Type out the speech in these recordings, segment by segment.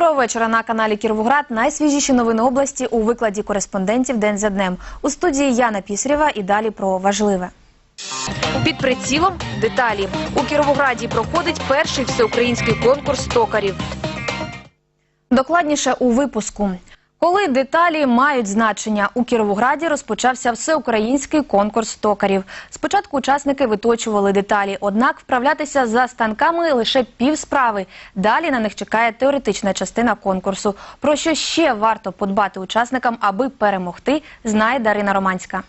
Доброго вечора на каналі Кіровоград. Найсвіжіші новини області у викладі кореспондентів день за днем. У студії Яна Пісрєва і далі про важливе. Під прицілом деталі у Кіровограді проходить перший всеукраїнський конкурс токарів. Докладніше у випуску. Коли деталі мають значення, у Кіровограді розпочався всеукраїнський конкурс токарів. Спочатку учасники виточували деталі, однак вправлятися за станками лише пів справи. Далі на них чекає теоретична частина конкурсу. Про що ще варто подбати учасникам, аби перемогти, знає Дарина Романська.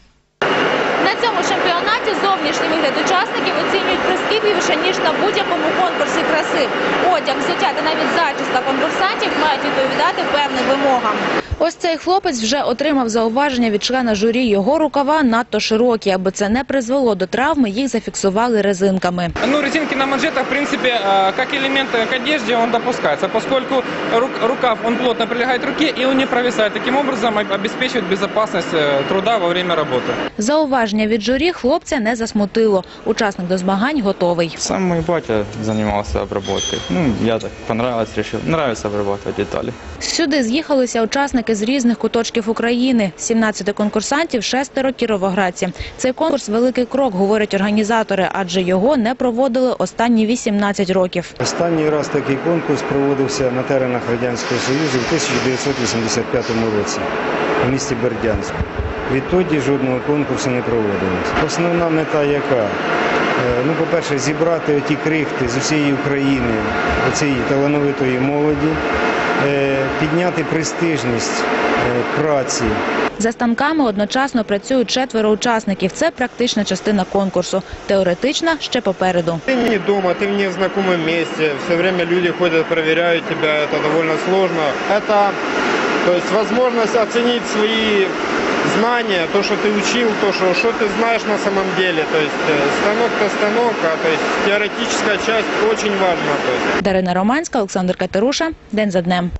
На цьому чемпіонаті зовнішній вигляд учасників оцінюють прискіпливіше, ніж на будь-якому конкурсі краси. Одяг, взуття та навіть зачіска конкурсантів мають відповідати певним вимогам. Ось цей хлопець вже отримав зауваження від члена журі. Його рукава надто широкі, аби це не призвело до травми, їх зафіксували резинками. Ну, резинки на манжетах, в принципе, э, как элемент э, к одежде, он допускается, поскольку рук- рукав, он плотно прилегает к руке, и он не провисает. Таким образом, об- обеспечивает безопасность э, труда во время работы. Зауваження від журі хлопця не засмутило. Учасник до змагань готовий. Сам мой батя занимался обработкой. Ну, я так понравилось, решил. Нравится обрабатывать детали. Сюди з'їхалися учасники з різних куточків України. 17 конкурсантів, шестеро кіровоградці. Цей конкурс великий крок, говорять організатори, адже його не проводили останні 18 років. Останній раз такий конкурс проводився на теренах Радянського Союзу в 1985 році в місті Бердянськ. Відтоді жодного конкурсу не проводилось. Основна мета яка? Е, Ну, по-перше, зібрати оті крихти з усієї України, цієї талановитої молоді, підняти престижність е, праці, За станками одночасно працюють четверо учасників. Це практична частина конкурсу. Теоретична ще попереду. Ты не дома, ты в незнакомом месте, все время люди ходят, проверяют тебя, это довольно сложно. Это, то есть, возможность оценить свои знания, то, что ты учил, то, что, что ты знаешь на самом деле. То есть, э, станок-то станок, а то есть, теоретическая часть очень важна. То есть. Дарина Романська, Олександр Катеруша. День за днем.